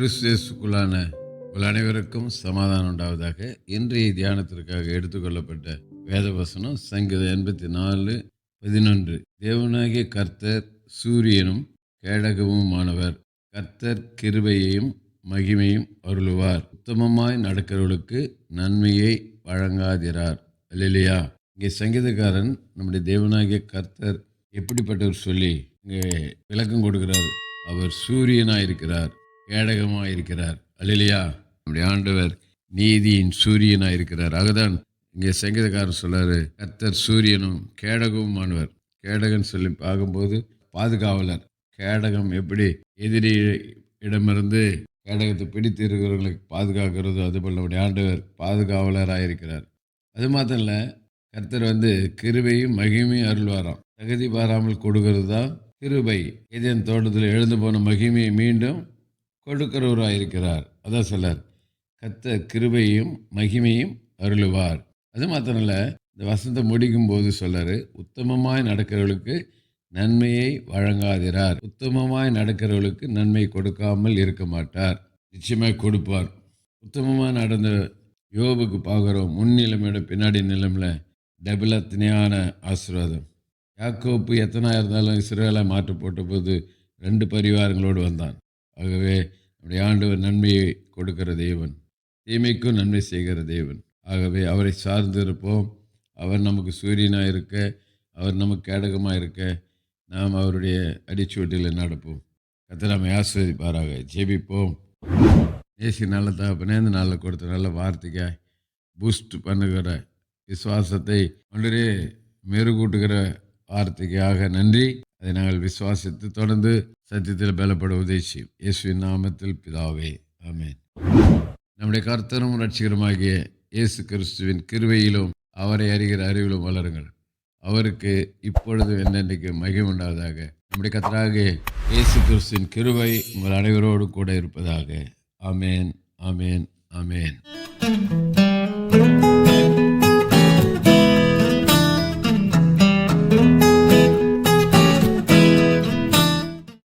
கிறிஸ்தேசுக்குள்ளான உங்கள் அனைவருக்கும் சமாதானம் உண்டாவதாக இன்றைய தியானத்திற்காக எடுத்துக்கொள்ளப்பட்ட வேதவசனம் சங்கீதம் எண்பத்தி நாலு பதினொன்று. தேவனாகிய கர்த்தர் சூரியனும் கேடகமுமானவர். கர்த்தர் கிருபையையும் மகிமையும் அருளுவார். உத்தமமாய் நடக்கிறவர்களுக்கு நன்மையை வழங்காதிரார். இல்லையா இங்கே சங்கீதக்காரன் நம்முடைய தேவனாகிய கர்த்தர் எப்படிப்பட்டவர் சொல்லி இங்கே விளக்கம் கொடுக்கிறார். அவர் சூரியனாக இருக்கிறார் கேடகமாக இருக்கிறார் அல்லையா நம்முடைய ஆண்டவர் நீதியின் சூரியனாக இருக்கிறார் அதுதான் இங்கே சங்கீதக்காரர் சொல்றாரு கர்த்தர் சூரியனும் கேடகமுமானவர் கேடகன் சொல்லி பார்க்கும்போது பாதுகாவலர். கேடகம் எப்படி எதிரி இடமிருந்து கேடகத்தை பிடித்து இருக்கிறவங்களுக்கு பாதுகாக்கிறது அதுபோல் நம்முடைய ஆண்டவர் பாதுகாவலராக இருக்கிறார் அது மாத்திரம் இல்லை கர்த்தர் வந்து கிருபையும் மகிமையும் அருள்வாராம். தகுதி பாராமல் கொடுக்கறது தான் கிருபை. இதன் தோட்டத்தில் எழுந்து போன மகிமையை மீண்டும் கொடுக்கிறவராக இருக்கிறார் அதான் சொல்லார் கத்த கிருபையும் மகிமையும் அருளுவார். அது மாத்திரம் இல்லை இந்த வசந்தம் முடிக்கும் போது சொல்லாரு உத்தமமாய் நடக்கிறவர்களுக்கு நன்மையை வழங்காதிரார். உத்தமமாய் நடக்கிறவர்களுக்கு நன்மை கொடுக்காமல் இருக்க மாட்டார். நிச்சயமாக கொடுப்பார். உத்தமமாக நடந்த யோபுக்கு பார்க்குறோம் முன் நிலைமையோட பின்னாடி நிலைமையில் அத்தனையான ஆசீர்வாதம். யாக்கோப்பு எத்தனாயிருந்தாலும் இஸ்ரேலாக மாற்ற போட்ட போது ரெண்டு பரிவாரங்களோடு வந்தான். ஆகவே நம்முடைய ஆண்டவர் நன்மையை கொடுக்கிற தேவன் தீமைக்கும் நன்மை செய்கிற தேவன். ஆகவே அவரை சார்ந்திருப்போம். அவர் நமக்கு சூரியனாக இருக்க அவர் நமக்கு கேடகமாக இருக்க நாம் அவருடைய அடிச்சுவட்டில் நடப்போம். கத்திராமை ஆஸ்வதிப்பாராக ஜெபிப்போம். ஏசி நல்ல தகப்பனே இந்த நாளில் கொடுத்த நல்ல வார்த்தைக்காய் பூஸ்ட் பண்ணுகிற விசுவாசத்தை ஒன்றே மெருகூட்டுகிற வார்த்தைக்காக நன்றி. அதை நாங்கள் விசுவாசித்து தொடர்ந்து சத்தியத்தில் பலப்பட செய்யும் இயேசுவின் நாமத்தில் பிதாவே ஆமேன். நம்முடைய கர்த்தரும் ரட்சிகரமாகிய இயேசு கிறிஸ்துவின் கிருவையிலும் அவரை அறிகிற அறிவிலும் வளருங்கள். அவருக்கு இப்பொழுது என்னென்னைக்கு மகிமை உண்டாவதாக நம்முடைய கத்தராக இயேசு கிறிஸ்துவின் கிருவை உங்கள் அனைவரோடு கூட இருப்பதாக. ஆமேன் ஆமேன் ஆமேன்.